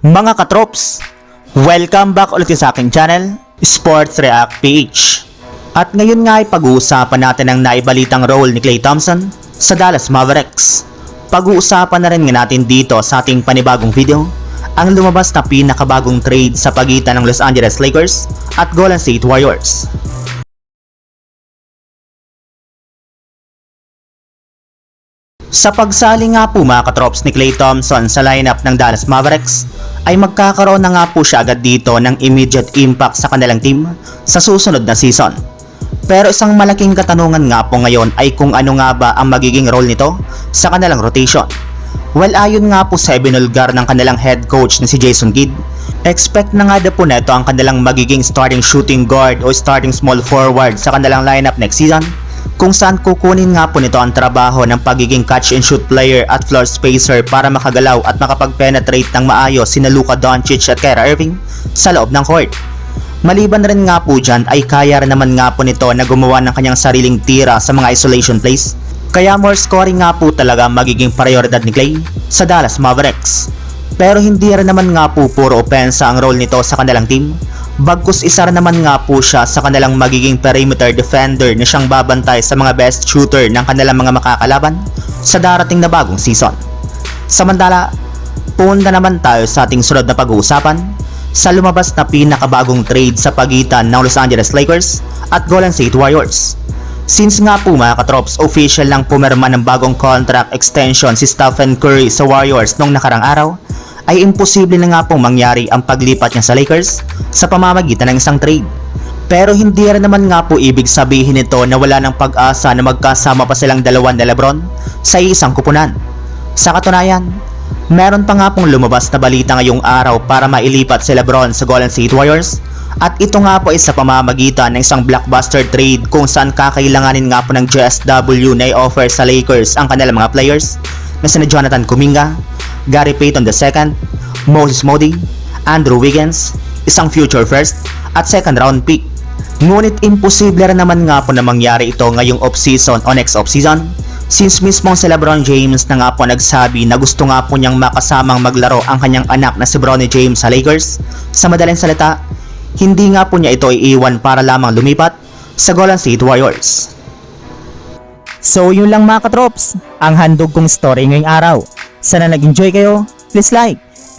Mga katrops, welcome back ulit sa aking channel, Sports React PH. At ngayon nga ay pag-uusapan natin ang naibalitang role ni Klay Thompson sa Dallas Mavericks. Pag-uusapan na rin nga natin dito sa ating panibagong video ang lumabas na pinakabagong trade sa pagitan ng Los Angeles Lakers at Golden State Warriors. Sa pagsali nga po mga katrops ni Klay Thompson sa lineup ng Dallas Mavericks, ay magkakaroon na nga po siya agad dito ng immediate impact sa kanilang team sa susunod na season. Pero isang malaking katanungan nga po ngayon ay kung ano nga ba ang magiging role nito sa kanilang rotation. Well ayon nga po sa ibinulgar ng kanilang head coach na si Jason Kidd, expect na nga daw po neto ang kanilang magiging starting shooting guard o starting small forward sa kanilang lineup next season kung saan kukunin nga po nito ang trabaho ng pagiging catch and shoot player at floor spacer para makagalaw at makapag-penetrate ng maayos sina Luka Doncic at Kyrie Irving sa loob ng court. Maliban rin nga po dyan ay kaya rin naman nga po nito na gumawa ng kanyang sariling tira sa mga isolation plays. Kaya more scoring nga po talaga magiging prioridad ni Clay sa Dallas Mavericks. Pero hindi rin naman nga po puro opensa ang role nito sa kanilang team. Bagkus isa naman nga po siya sa kanilang magiging perimeter defender na siyang babantay sa mga best shooter ng kanilang mga makakalaban sa darating na bagong season. Samantala, punta naman tayo sa ating sunod na pag-uusapan sa lumabas na pinakabagong trade sa pagitan ng Los Angeles Lakers at Golden State Warriors. Since nga po mga katrops, official lang pumirma ng bagong contract extension si Stephen Curry sa Warriors nung nakarang araw, ay imposible na nga pong mangyari ang paglipat niya sa Lakers sa pamamagitan ng isang trade. Pero hindi rin naman nga po ibig sabihin nito na wala ng pag-asa na magkasama pa silang dalawan na Lebron sa isang kupunan. Sa katunayan, meron pa nga pong lumabas na balita ngayong araw para mailipat si Lebron sa Golden State Warriors at ito nga po ay sa pamamagitan ng isang blockbuster trade kung saan kakailanganin nga po ng GSW na i-offer sa Lakers ang kanilang mga players na sina Jonathan Kuminga, Gary Payton II, Moses Moody, Andrew Wiggins, isang future first at second round pick. Ngunit imposible rin naman nga po na mangyari ito ngayong off-season o next off-season since mismong si Lebron James na nga po nagsabi na gusto nga po niyang makasamang maglaro ang kanyang anak na si Bronny James sa Lakers. Sa madaling salita, hindi nga po niya ito iiwan para lamang lumipat sa Golden State Warriors. So yun lang mga katrops, ang handog kong story ngayong araw. Sana nag-enjoy kayo, please like